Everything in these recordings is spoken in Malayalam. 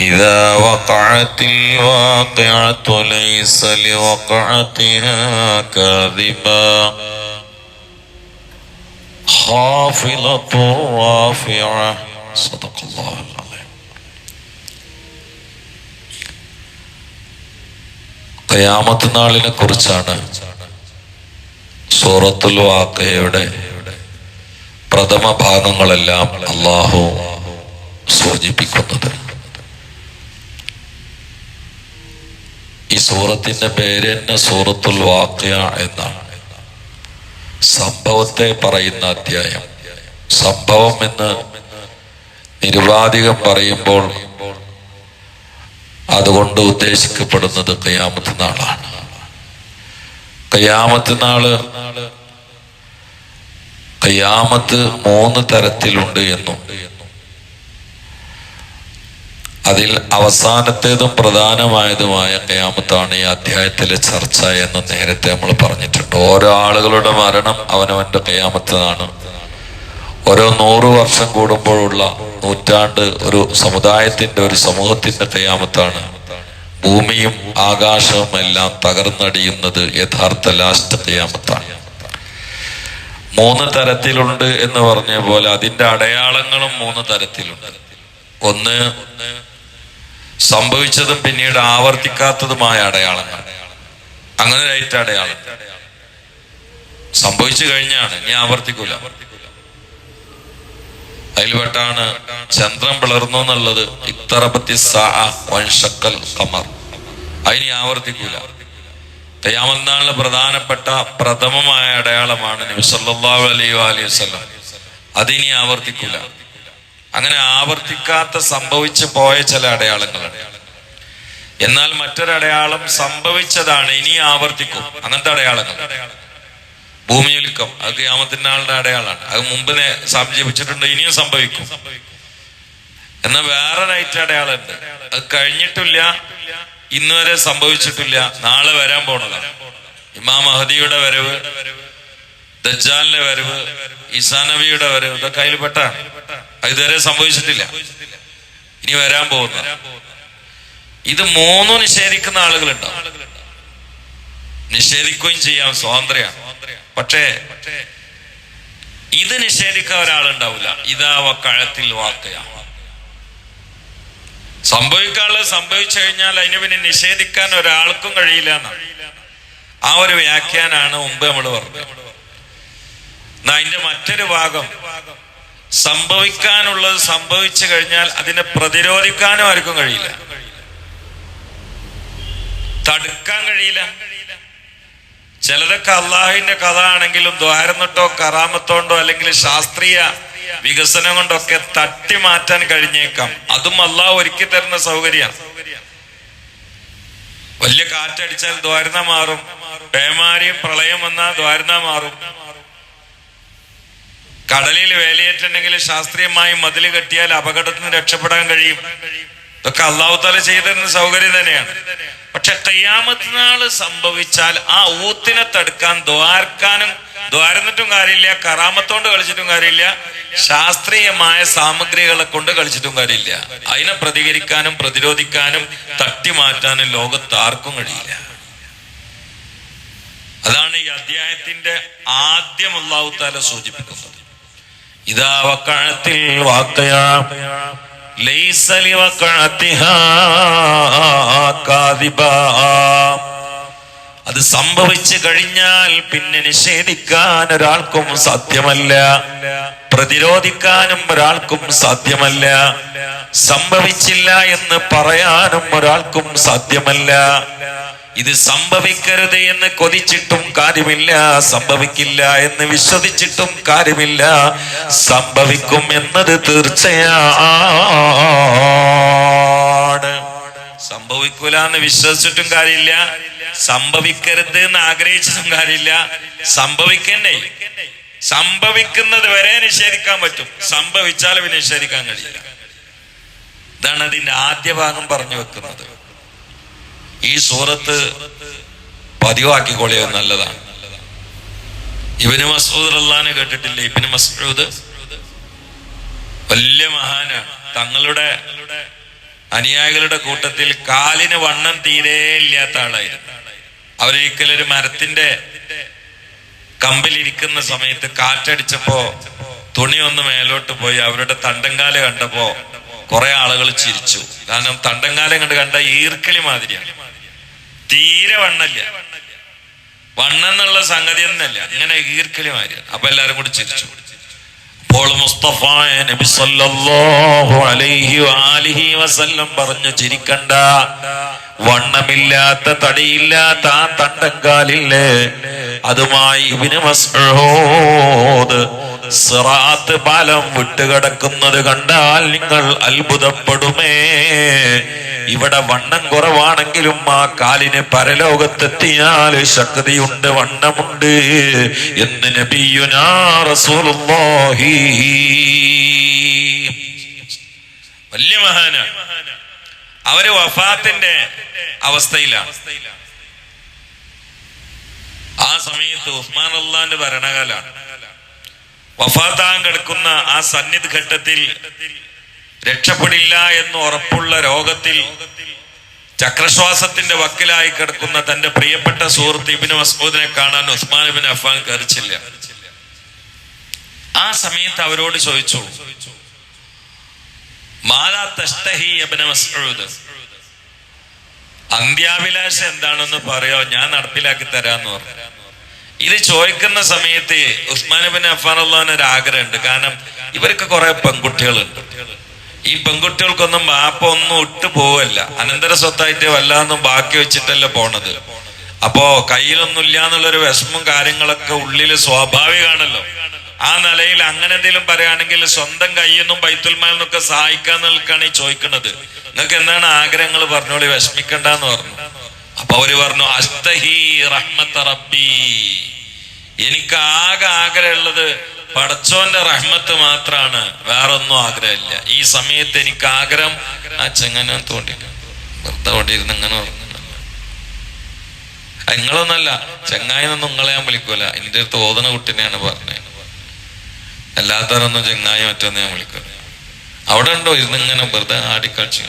إذا وقعت الواقعة ليس لوقعتها كاذبا خافضة رافعة صدق الله العظيم ഖയാമത്ത് നാളിനെ കുറിച്ചാണ് സൂറത്തുൽ വാക്കയുടെ പ്രഥമ ഭാഗങ്ങളെല്ലാം അള്ളാഹു സൂചിപ്പിക്കുന്നത് സൂറത്തിന്റെ പേര് തന്നെ സൂറത്തുൽ വാക്യ എന്നാണ്. സംഭവത്തെ പറയുന്ന അധ്യായം. സംഭവം എന്ന് നിരുപാധികം പറയുമ്പോൾ അതുകൊണ്ട് ഉദ്ദേശിക്കപ്പെടുന്നത് കയ്യാമത്ത് നാളാണ്. കയ്യാമത്ത് നാൾ കയ്യാമത്ത് മൂന്ന് തരത്തിലുണ്ട് എന്നും. അതിൽ അവസാനത്തേതും പ്രധാനമായതുമായ കയാമത്താണ് ഈ അധ്യായത്തിലെ ചർച്ച എന്ന് നേരത്തെ നമ്മൾ പറഞ്ഞിട്ടുണ്ട്. ഓരോ ആളുകളുടെ മരണം അവനവന്റെ കയാമത്തതാണ് ഓരോ നൂറ് വർഷം കൂടുമ്പോഴുള്ള നൂറ്റാണ്ട് ഒരു സമുദായത്തിന്റെ ഒരു സമൂഹത്തിന്റെ കയാമത്താണ് ഭൂമിയും ആകാശവും എല്ലാം തകർന്നടിയുന്നത് യഥാർത്ഥ ലാസ്റ്റ് കയാമത്താണ് മൂന്ന് തരത്തിലുണ്ട് എന്ന് പറഞ്ഞ പോലെ അതിന്റെ അടയാളങ്ങളും മൂന്ന് തരത്തിലുണ്ട്. ഒന്ന് സംഭവിച്ചതും പിന്നീട് ആവർത്തിക്കാത്തതുമായ അടയാളങ്ങൾ. അങ്ങനെ ഒരൈറ്റ അടയാളം. സംഭവിച്ചു കഴിഞ്ഞാണ് ഇനി ആവർത്തിക്കൂല. അതിൽപ്പെട്ടാണ് ചന്ദ്രം പിളർന്നു എന്നുള്ളത് ഇത്തറപത്തി വൻഷക്കൽ കമർ അതിനി ആവർത്തിക്കൂല. തയ്യാമന്നാളിന് പ്രധാനപ്പെട്ട പ്രഥമമായ അടയാളമാണ് നബി സല്ലല്ലാഹു അലൈഹി വസല്ലം. അതിനി ആവർത്തിക്കൂല. അങ്ങനെ ആവർത്തിക്കാത്ത സംഭവിച്ചു പോയ ചില അടയാളങ്ങളുണ്ട് എന്നാൽ മറ്റൊരടയാളം സംഭവിച്ചതാണ് ഇനി ആവർത്തിക്കും. അങ്ങനത്തെ അടയാളങ്ങൾ. ഭൂമിയൊലിക്കം അത് ഗ്രാമത്തിനാളുടെ ആളുടെ അടയാളാണ്. അത് മുമ്പിനെ സംജീവിച്ചിട്ടുണ്ട് ഇനിയും സംഭവിക്കും. എന്നാൽ വേറെ നൈറ്റ് അടയാളമുണ്ട് അത് കഴിഞ്ഞിട്ടില്ല ഇന്നുവരെ സംഭവിച്ചിട്ടില്ല നാളെ വരാൻ പോണതാണ്. ഇമാം മഹദിയുടെ വരവ് ദജാലിന്റെ വരവ് ഈസാനബിയുടെ വരവ് ഇതൊക്കെ അതിൽ പെട്ടാണ് അത് ഇതുവരെ സംഭവിച്ചിട്ടില്ല. ഇനി വരാൻ പോകുന്ന. ഇത് മൂന്നും നിഷേധിക്കുന്ന ആളുകളുണ്ടാവും നിഷേധിക്കുകയും ചെയ്യാം സ്വാതന്ത്ര്യമാണ്. പക്ഷേ ഇത് നിഷേധിക്കാൻ ഒരാളുണ്ടാവില്ല. ഇതാ വക്കഴത്തിൽ വാക്കയാ സംഭവിക്കാനുള്ളത് സംഭവിച്ചു കഴിഞ്ഞാൽ അതിന് പിന്നെ നിഷേധിക്കാൻ ഒരാൾക്കും കഴിയില്ല ആ ഒരു വ്യാഖ്യാനാണ് മുമ്പ് നമ്മൾ പറഞ്ഞത്. അതിന്റെ മറ്റൊരു ഭാഗം സംഭവിക്കാനുള്ളത് സംഭവിച്ചു കഴിഞ്ഞാൽ അതിനെ പ്രതിരോധിക്കാനും ആർക്കും കഴിയില്ല. തടുക്കാൻ കഴിയില്ല. ചിലതൊക്കെ അള്ളാഹുവിന്റെ കഥ ആണെങ്കിലും ദ്വാരന്നിട്ടോ കറാമത്തോണ്ടോ അല്ലെങ്കിൽ ശാസ്ത്രീയ വികസനം കൊണ്ടൊക്കെ തട്ടി മാറ്റാൻ കഴിഞ്ഞേക്കാം. അതും അള്ളാഹ് ഒരുക്കി തരുന്ന സൗകര്യമാണ് വലിയ കാറ്റടിച്ചാൽ ദ്വാരന മാറും. പേമാരിയും പ്രളയം വന്നാൽ ദ്വാരന മാറും. കടലിൽ വേലയേറ്റുണ്ടെങ്കിൽ ശാസ്ത്രീയമായി മതിൽ കെട്ടിയാൽ അപകടത്തിന് രക്ഷപ്പെടാൻ കഴിയും. ഇതൊക്കെ അള്ളാഹു താല ചെയ്തിരുന്ന സൗകര്യം തന്നെയാണ്. പക്ഷെ കയ്യാമത്ത് നാൾ സംഭവിച്ചാൽ ആ ഊത്തിനെ തടുക്കാൻ ദ്വാരക്കാനും ദ്വാരന്നിട്ടും കാര്യമില്ല കറാമത്തോണ്ട് കളിച്ചിട്ടും കാര്യമില്ല ശാസ്ത്രീയമായ സാമഗ്രികളെ കൊണ്ട് കളിച്ചിട്ടും കാര്യമില്ല. അതിനെ പ്രതികരിക്കാനും പ്രതിരോധിക്കാനും തട്ടി മാറ്റാനും ലോകത്ത് ആർക്കും കഴിയില്ല. അതാണ് ഈ അധ്യായത്തിന്റെ ആദ്യം അള്ളാഹു താല സൂചിപ്പിക്കുന്നത്. ഇതാ വക്കാഴത്തിൽ ലൈസലി അത് സംഭവിച്ചു കഴിഞ്ഞാൽ പിന്നെ നിഷേധിക്കാൻ ഒരാൾക്കും സാധ്യമല്ല. പ്രതിരോധിക്കാനും ഒരാൾക്കും സാധ്യമല്ല. സംഭവിച്ചില്ല എന്ന് പറയാനും ഒരാൾക്കും സാധ്യമല്ല. ഇത് സംഭവിക്കരുത് എന്ന് കൊതിച്ചിട്ടും കാര്യമില്ല സംഭവിക്കില്ല എന്ന് വിശ്വസിച്ചിട്ടും കാര്യമില്ല. സംഭവിക്കും എന്നത് തീർച്ചയാണ്. സംഭവിക്കൂല എന്ന് വിശ്വസിച്ചിട്ടും കാര്യമില്ല സംഭവിക്കരുത് എന്ന് ആഗ്രഹിച്ചിട്ടും കാര്യമില്ല. സംഭവിക്കണ്ടേ? സംഭവിക്കുന്നത് വരെ നിഷേധിക്കാൻ പറ്റും. സംഭവിച്ചാൽ പിന്നെ നിഷേധിക്കാൻ കഴിയില്ല. ഇതാണ് അതിന്റെ ആദ്യ ഭാഗം പറഞ്ഞു വെക്കുന്നത്. ഈ സൂറത്ത് പതിവാക്കിക്കൊള്ളിയത് നല്ലതാണ്. ഇബിന് മസൂദ് അള്ളഹാനെ കേട്ടിട്ടില്ലേ? ഇബിന് മസൂദ് വലിയ മഹാനാണ്. തങ്ങളുടെ അനുയായികളുടെ കൂട്ടത്തിൽ കാലിന് വണ്ണം തീരേ ഇല്ലാത്ത ആളായിരുന്നു. അവരൊരിക്കലൊരു മരത്തിന്റെ കമ്പിലിരിക്കുന്ന സമയത്ത് കാറ്റടിച്ചപ്പോ തുണി ഒന്ന് മേലോട്ട് പോയി അവരുടെ തണ്ടങ്കാല കണ്ടപ്പോ കുറെ ആളുകൾ ചിരിച്ചു. കാരണം തണ്ടങ്കാലം കണ്ട് കണ്ട ഈർക്കലി മാതിരിയാണ്. തീരെ വണ്ണല്ല വണ്ണെന്നുള്ള സംഗതി ഒന്നല്ല ഇങ്ങനെ ഈർക്കലി മാതിരിയാണ് അപ്പൊ എല്ലാരും കൂടി ചിരിച്ചു. അപ്പോൾ മുസ്തഫ നബി സല്ലല്ലാഹു അലൈഹി വസല്ലം പറഞ്ഞു ചിരിക്കണ്ട. വണ്ണമില്ലാത്ത തടിയില്ലാത്ത ആ തണ്ടങ്കാലില്ലേ? അതുമായി ഇബ്നു സിറാത്ത് പാലം വിട്ടുകിടക്കുന്നത് കണ്ടാൽ നിങ്ങൾ അത്ഭുതപ്പെടുമേ. ഇവിടെ വണ്ണം കുറവാണെങ്കിലും ആ കാലിന് പരലോകത്തെത്തിയാൽ ശക്തിയുണ്ട് വണ്ണമുണ്ട്. എന്ന് നബിയുനാ റസൂലുള്ളാഹി. വലിയ മഹാന. അവർ വഫാത്തിന്റെ അവസ്ഥയിലാണ്. ആ സമയത്ത് ഉസ്മാൻ അള്ളാന്റെ ഭരണകാലാണ് വഫാത്താൻ കിടക്കുന്ന ആ സന്നിധ ഘട്ടത്തിൽ രക്ഷപ്പെടില്ല എന്ന് ഉറപ്പുള്ള രോഗത്തിൽ ചക്രശ്വാസത്തിന്റെ വക്കിലായി കിടക്കുന്ന തന്റെ പ്രിയപ്പെട്ട സുഹൃത്ത് ഇബിന് മസ്മൂദിനെ കാണാൻ ഉസ്മാൻ ഇബിൻ അഫാൻ കരിച്ചില്ല ആ സമയത്ത് അവരോട് ചോദിച്ചു മാലാ തഷ്തഹി മസ്ഊദ്? അന്ത്യാഭിലാഷം എന്താണെന്ന് പറയോ? ഞാൻ നടപ്പിലാക്കി തരാന്ന് പറഞ്ഞു. ഇത് ചോദിക്കുന്ന സമയത്ത് ഉസ്മാൻ ബിൻ അഫാൻ അള്ളഹാൻ ഒരു ആഗ്രഹമുണ്ട് കാരണം ഇവർക്ക് കുറെ പെൺകുട്ടികളുണ്ട്. ഈ പെൺകുട്ടികൾക്കൊന്നും ബാപ്പ ഒന്നും ഇട്ട് പോവല്ല. അനന്തര സ്വത്തായിട്ട് വല്ലാന്നും ബാക്കി വെച്ചിട്ടല്ല പോണത്. അപ്പോ കയ്യിലൊന്നും ഇല്ല എന്നുള്ളൊരു വിഷമം കാര്യങ്ങളൊക്കെ ഉള്ളിൽ സ്വാഭാവികമാണല്ലോ ആ നിലയിൽ അങ്ങനെ എന്തെങ്കിലും പറയുകയാണെങ്കിൽ സ്വന്തം കയ്യൊന്നും നിന്നും ബൈത്തുൽമാൽ നിന്നൊക്കെ സഹായിക്കാന്നുള്ളതാണ് ഈ ചോദിക്കുന്നത് നിങ്ങൾക്ക് എന്താണ് ആഗ്രഹങ്ങൾ പറഞ്ഞോളി വിഷമിക്കണ്ടെന്ന് പറഞ്ഞു. അപ്പൊ അവർ പറഞ്ഞു അസ്തഹി റഹ്മത്ത് റബ്ബി. എനിക്ക് ആകെ ആഗ്രഹമുള്ളത് പടച്ചോന്റെ റഹ്മത്ത് മാത്രാണ് വേറൊന്നും ആഗ്രഹമില്ല. ഈ സമയത്ത് എനിക്ക് ആഗ്രഹം ആ ചെങ്ങനെ തോണ്ടി വെറുതെ അവിടെ ഉറങ്ങുന്നു ആ, നിങ്ങളൊന്നല്ല ചെങ്ങായിന്നൊന്നും നിങ്ങളെ ഞാൻ വിളിക്കൂല. എന്റെ അടുത്ത് ഓതണ കുട്ടിനെയാണ് പറഞ്ഞത്. അല്ലാത്തവരൊന്നും ചെങ്ങായി മറ്റൊന്നും ഞാൻ വിളിക്കൂല. അവിടെ ഉണ്ടോ? ഇരുന്ന് ഇങ്ങനെ വെറുതെ ആടിക്കളിച്ച്.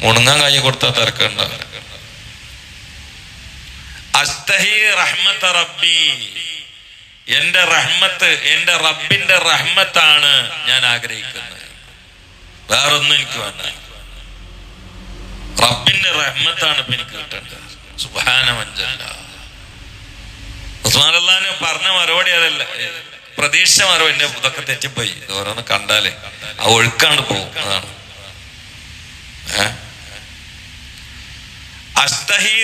മുണങ്ങാൻ കൈ കൊടുത്താൽ തിരക്കുണ്ടാവില്ല റബ്ബി. എന്റെ റഹ്മത്ത് എന്റെ റബ്ബിന്റെ റഹ്മത്താണ് ഞാൻ ആഗ്രഹിക്കുന്നത്. വേറൊന്നും എനിക്ക് വേണ്ട. റബ്ബിന്റെ റഹ്മത്താണ് ഇപ്പൊ എനിക്ക് കിട്ടേണ്ടത്. സുബാന മഞ്ചല്ല ഉസ്മാൻ അള്ളഹാന് പറഞ്ഞ മറുപടി അതല്ല. പ്രതീക്ഷ മറുപടി. എന്റെ ഇതൊക്കെ തെറ്റിപ്പോയി. ഓരോന്ന് കണ്ടാലേ. ആ ഒഴുക്കാണ്ട് പോകും. അതാണ്. ഏഹ് അസ്തഹി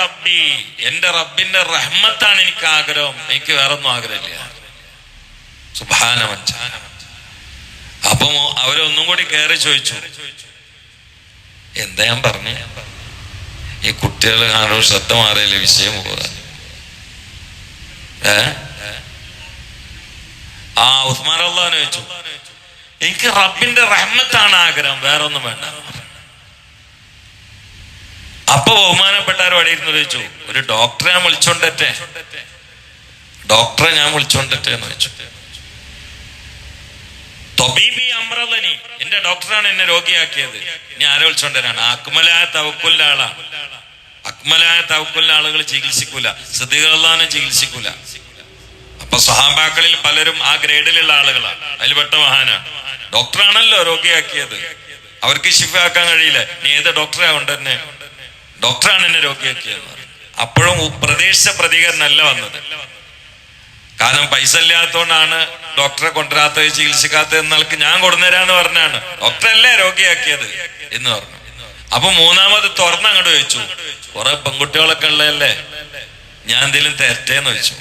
റബ്ബി. എന്റെ റബ്ബിന്റെ റഹ്മത്താണ് എനിക്ക് ആഗ്രഹം. എനിക്ക് വേറെ ഒന്നും ആഗ്രഹമില്ല അപ്പൊ അവരൊന്നും കൂടി കയറി ചോദിച്ചു. എന്താ ഞാൻ പറഞ്ഞു? ഈ കുട്ടികൾ കാണോ ശ്രദ്ധ മാറിയില്ല വിഷയം പോകാൻ ആ ഉസ്മാൻ ചോദിച്ചു. എനിക്ക് റബ്ബിന്റെ റഹ്മത്താണ് ആഗ്രഹം. വേറൊന്നും വേണ്ട. അപ്പൊ ബഹുമാനപ്പെട്ടാരും അവിടെ ഇരുന്ന് ചോദിച്ചു ഒരു ഡോക്ടറെ ഞാൻ വിളിച്ചോണ്ടറ്റേ ഡോക്ടറെ ഞാൻ വിളിച്ചോണ്ടറ്റേ എന്ന് വെച്ചു തൊബീബി അമ്രലനി എന്റെ ഡോക്ടറാണ് എന്നെ രോഗിയാക്കിയത്. ഇനി ആരെ വിളിച്ചോണ്ടരാണ്? അക്മലായ തവക്കുലിന്റെ ആളാണ് അക്മലായ തവക്കുല്ല ആളുകൾ ചികിത്സിക്കൂല. സ്ഥിതികളിലാണ് ചികിത്സിക്കൂല. അപ്പൊ സഹാബാക്കളിൽ പലരും ആ ഗ്രേഡിലുള്ള ആളുകളാണ് അതിൽ പെട്ട മഹാനാണ് ഡോക്ടറാണല്ലോ രോഗിയാക്കിയത്. അവർക്ക് ശിഫാക്കാൻ കഴിയില്ല. നീ ഏത് ഡോക്ടറെ കൊണ്ടുതന്നെ ഡോക്ടറാണ് എന്നെ രോഗിയാക്കിയത് അപ്പോഴും പ്രതീക്ഷ പ്രതികരണമല്ല വന്നത്. കാരണം പൈസ ഇല്ലാത്തതുകൊണ്ടാണ് ഡോക്ടറെ കൊണ്ടുവരാത്തത് ചികിത്സിക്കാത്തത് എന്നാൾക്ക് ഞാൻ കൊണ്ടുവരാന്ന് പറഞ്ഞാണ്. ഡോക്ടറല്ലേ രോഗിയാക്കിയത് എന്ന് പറഞ്ഞു. അപ്പൊ മൂന്നാമത് തുറന്ന് അങ്ങോട്ട് ചോദിച്ചു. കുറെ പെൺകുട്ടികളൊക്കെ ഉള്ളതല്ലേ? ഞാൻ എന്തെങ്കിലും തെറ്റേന്ന് വെച്ചു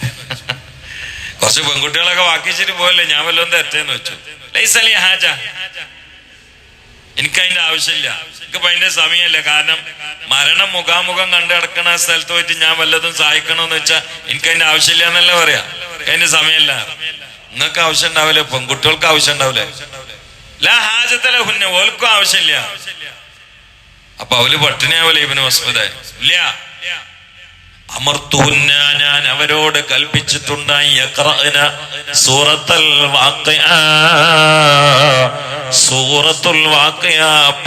കുറച്ച് പെൺകുട്ടികളൊക്കെ വാക്കിച്ചിട്ട് പോയല്ലേ ഞാൻ വല്ലതും തെറ്റേന്ന് വെച്ചു ലൈസലി ഹാജ. എനിക്ക് അതിന്റെ ആവശ്യമില്ല. എനിക്കിപ്പോ അതിന്റെ സമയമില്ല. കാരണം മരണം മുഖാമുഖം കണ്ടു കിടക്കണ സ്ഥലത്ത് പറ്റി ഞാൻ വല്ലതും സഹായിക്കണമെന്ന് വെച്ചാൽ എനിക്ക് അതിന്റെ ആവശ്യമില്ല എന്നല്ല പറയാ. അതിന്റെ സമയമല്ല. നിങ്ങൾക്ക് ആവശ്യം ഉണ്ടാവില്ലേ? പെൺകുട്ടികൾക്ക് ആവശ്യം ഉണ്ടാവില്ലേ? ലാ ഹാജത്തല ഹുന്നെ ഓൽക്കും ആവശ്യമില്ല. അപ്പൊ അവൽ പട്ടിണിയാവില്ല ഇവന് വസ്തുത ഇല്ല. ഞാൻ അവരോട് കൽപ്പിച്ചിട്ടുണ്ടായി. സൂറത്തുൽ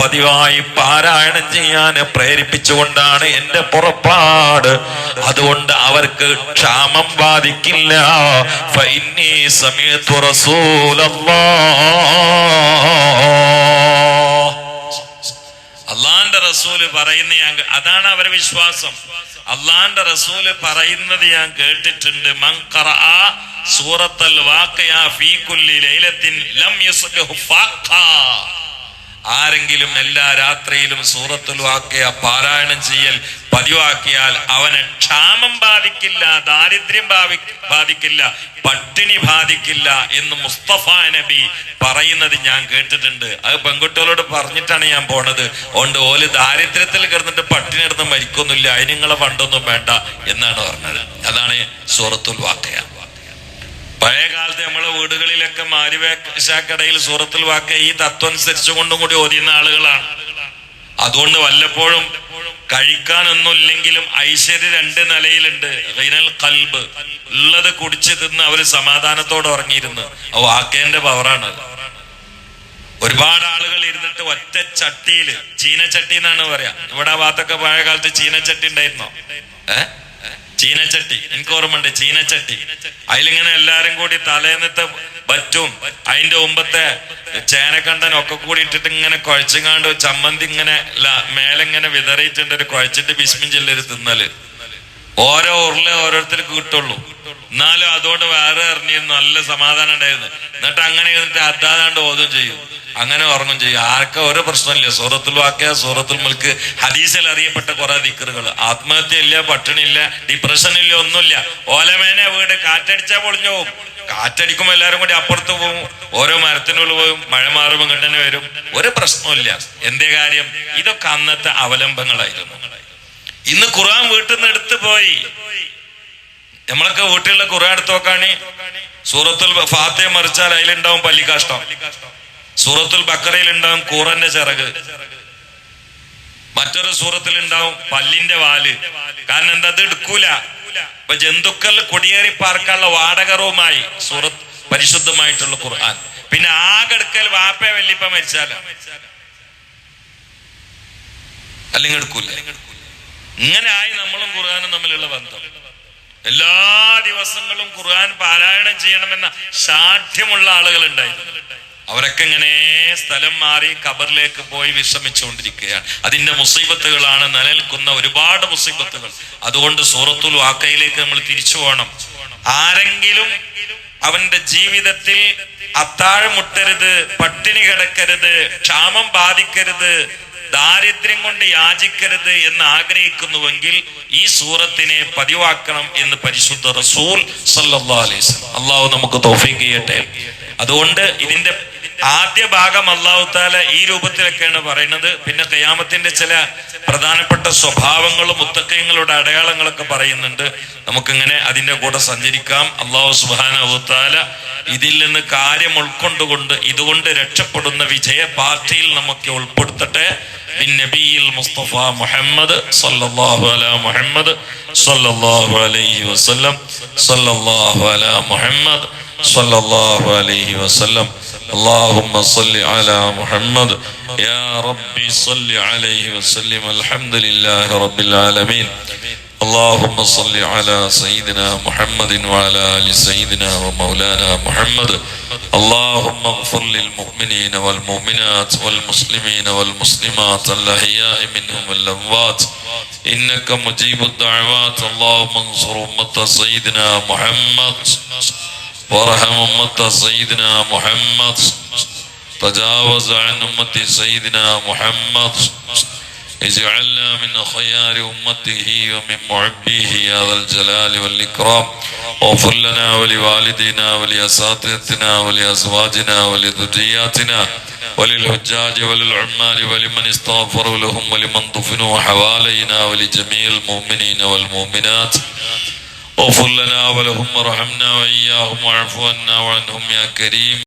പതിവായി പാരായണം ചെയ്യാൻ പ്രേരിപ്പിച്ചുകൊണ്ടാണ് എന്റെ പുറപ്പാട്. അതുകൊണ്ട് അവർക്ക് ക്ഷാമം ബാധിക്കില്ല. അള്ളാന്റെ പറയുന്ന ഞാൻ അതാണ് അവരെ വിശ്വാസം. അള്ളാന്റെ റസൂൽ പറയുന്നത് ഞാൻ കേട്ടിട്ടുണ്ട്. മങ്കറ സൂറത്തൽ വാക്കയാ ഫീ കുല്ലി ലൈലത്തിൻ ലം യുസ്ഖു ഫാഖാ. ആരെങ്കിലും എല്ലാ രാത്രിയിലും സൂറത്തുൽ വാക്കിയ പാരായണം ചെയ്യൽ പതിവാക്കിയാൽ അവനെ ക്ഷാമം ബാധിക്കില്ല ദാരിദ്ര്യം ബാധിക്കില്ല പട്ടിണി ബാധിക്കില്ല എന്ന് മുസ്തഫ നബി പറയുന്നത് ഞാൻ കേട്ടിട്ടുണ്ട്. അത് പെൺകുട്ടികളോട് പറഞ്ഞിട്ടാണ് ഞാൻ പോണത്. അതുകൊണ്ട് ഓൽ ദാരിദ്ര്യത്തിൽ കിടന്നിട്ട് പട്ടിണി കിടന്ന് മരിക്കൊന്നുമില്ല. അതിന് ഫണ്ടൊന്നും വേണ്ട എന്നാണ് പറഞ്ഞത്. അതാണ് സൂറത്തുൽ വാക്കയ. പഴയ കാലത്ത് നമ്മളെ വീടുകളിലൊക്കെ മാരിവേശാക്കടയിൽ സൂറത്തിൽ വാക്ക ഈ തത്വം അനുസരിച്ചുകൊണ്ടും കൂടി ഓതിയുന്ന ആളുകളാണ്. അതുകൊണ്ട് വല്ലപ്പോഴും കഴിക്കാനൊന്നുമില്ലെങ്കിലും ഐശ്വര്യ രണ്ട് നിലയിലുണ്ട്. റൈനൽ കൽബ് ഉള്ളത് കുടിച്ച് തിന്ന് അവർ സമാധാനത്തോടെ ഉറങ്ങിയിരുന്നു. വാക്കേന്റെ പവറാണ് ഒരുപാട് ആളുകൾ ഇരുന്നിട്ട് ഒറ്റ ചട്ടിയിൽ ചീനച്ചട്ടി എന്നാണ് പറയാ. ഇവിടെ ആ ഭാഗത്തൊക്കെ പഴയ കാലത്ത് ചീനച്ചട്ടി ഉണ്ടായിരുന്നോ? ഏ? ചീനച്ചട്ടി. എനിക്ക് ഓർമ്മയുണ്ട് ചീനച്ചട്ടി. അതിലിങ്ങനെ എല്ലാരും കൂടി തലേന്നത്തെ പറ്റും അതിന്റെ മുമ്പത്തെ ചേനക്കണ്ടൻ ഒക്കെ കൂടി ഇട്ടിട്ട് ഇങ്ങനെ കുഴച്ചുങ്ങാണ്ട് ചമ്മന്തി ഇങ്ങനെ മേലെ ഇങ്ങനെ വിതറിയിട്ടുണ്ട്. ഒരു കുഴച്ചിട്ട് ബിസ്മിൻ ചെല്ലൊരു തിന്നൽ. ഓരോ ഉരുള ഓരോരുത്തർക്ക് കിട്ടുള്ളൂ. എന്നാലും അതുകൊണ്ട് വേറെ എറിഞ്ഞിരുന്നു നല്ല സമാധാനം ഉണ്ടായിരുന്നു. എന്നിട്ട് അങ്ങനെ ഇരുന്നിട്ട് അതാതാണ്ട് ഓതും ചെയ്യും. അങ്ങനെ ഉറങ്ങും ചെയ്യും. ആർക്കും ഒരു പ്രശ്നമില്ല സൂറത്തുൽ വാക്കിയ സൂറത്തുൽ മുൽക്ക് ഹദീസിൽ അറിയപ്പെട്ട കുറെ ദിക്കറുകൾ ആത്മഹത്യ ഇല്ല പട്ടിണി ഇല്ല ഡിപ്രഷൻ ഇല്ല ഒന്നുമില്ല. ഓലമേനെ വീട് കാറ്റടിച്ചാ പൊളിഞ്ഞു പോകും കാറ്റടിക്കുമ്പോൾ എല്ലാവരും കൂടി അപ്പുറത്ത് പോകും ഓരോ മരത്തിനുള്ളിൽ പോകും മഴ മാറുമ്പോൾ കണ്ടനെ വരും. ഒരു പ്രശ്നമില്ല എന്തേ കാര്യം? ഇതൊക്കെ അന്നത്തെ അവലംബങ്ങളായിരുന്നു. ഇന്ന് ഖുറാൻ വീട്ടിൽ നിന്ന് എടുത്തു പോയി. നമ്മളൊക്കെ വീട്ടിലുള്ള ഖുറാൻ എടുത്ത് നോക്കാണി. സൂറത്തുൽ ഫാത്തയെ മറിച്ചാൽ അതിലുണ്ടാവും പല്ലിക്കാഷ്ടം. സൂറത്തുൽ ബക്കറയിൽ ഉണ്ടാവും കൂറന്റെ ചിറക്. മറ്റൊരു സൂറത്തിൽ ഉണ്ടാവും പല്ലിന്റെ വാൽ. കാരണം എന്താ? അത് എടുക്കൂല. ഇപ്പൊ ജന്തുക്കൾ കൊടിയേറി പാർക്കാനുള്ള വാടക റൂമായി സൂറത്ത് പരിശുദ്ധമായിട്ടുള്ള ഖുർആൻ. പിന്നെ ആകെടുക്കൽ വാപ്പ വല്ലിപ്പ മരിച്ചാലോ. അല്ലെങ്കിൽ എടുക്കൂല. ഇങ്ങനെ ആയി നമ്മളും ഖുർആാനും തമ്മിലുള്ള ബന്ധം. എല്ലാ ദിവസങ്ങളും ഖുർആൻ പാരായണം ചെയ്യണമെന്ന സാധ്യമുള്ള ആളുകൾ ഉണ്ടായിരുന്നു അവരൊക്കെ ഇങ്ങനെ സ്ഥലം മാറി ഖബറിലേക്ക് പോയി വിശ്രമിച്ചുകൊണ്ടിരിക്കുകയാണ്. അതിന്റെ മുസീബത്തുകളാണ് നിലനിൽക്കുന്ന ഒരുപാട് മുസീബത്തുകൾ. അതുകൊണ്ട് സൂറത്തുൽ വാക്കയിലേക്ക് നമ്മൾ തിരിച്ചു പോകണം. ആരെങ്കിലും അവന്റെ ജീവിതത്തിൽ അത്താഴമുട്ടരുത് പട്ടിണി കിടക്കരുത് ക്ഷാമം ബാധിക്കരുത് ദാരിദ്ര്യം കൊണ്ട് യാചിക്കരുത് എന്ന് ആഗ്രഹിക്കുന്നുവെങ്കിൽ ഈ സൂറത്തിനെ പതിവാക്കണം എന്ന് പരിശുദ്ധ റസൂൽ അള്ളാഹു നമുക്ക് തൗഫീഖ് ചെയ്യട്ടെ. അതുകൊണ്ട് ഇതിന്റെ ആദ്യ ഭാഗം അള്ളാഹു താല ഈ രൂപത്തിലൊക്കെയാണ് പറയുന്നത്. പിന്നെ കയാമത്തിന്റെ ചില പ്രധാനപ്പെട്ട സ്വഭാവങ്ങളും മുത്തക്കയങ്ങളുടെ അടയാളങ്ങളൊക്കെ പറയുന്നുണ്ട്. നമുക്കിങ്ങനെ അതിന്റെ കൂടെ സഞ്ചരിക്കാം. അള്ളാഹു സുബാനവുത്താല ഇതിൽ നിന്ന് കാര്യം ഉൾക്കൊണ്ടുകൊണ്ട് ഇതുകൊണ്ട് രക്ഷപ്പെടുന്ന വിജയ പാർട്ടിയിൽ നമുക്ക് ഉൾപ്പെടുത്തട്ടെ. ബിൻ നബിയിൽ മുസ്തഫ മുഹമ്മദ് സല്ലല്ലാഹു അല മുഹമ്മദ് സല്ലല്ലാഹു അലൈഹി വസല്ലം സല്ലല്ലാഹു അല മുഹമ്മദ് صلى الله عليه وسلم. اللهم صل على محمد. يا ربي صل عليه وسلم. الحمد لله رب العالمين. اللهم صل على سيدنا محمد وعلى آل سيدنا ومولانا محمد. اللهم اغفر للمؤمنين والمؤمنات والمسلمين والمسلمات الأحياء منهم والأموات. إنك مجيب الدعوات. اللهم انصر أمة سيدنا محمد. وارحم امه سيدنا محمد تجاوز عن امه سيدنا محمد اجعلنا من خيار أمته ومن محبيه يا ذا الجلال والإكرام. واغفر لنا ولوالدينا ولأساتذتنا ولأزواجنا ولذرياتنا وللحجاج وللعمال ولمن استغفروا لهم ولمن دفنوا حوالينا ولجميع المؤمنين والمؤمنات. واغفر لنا ولهم وارحمنا وإياهم واعف عنا وعنهم يا كريم.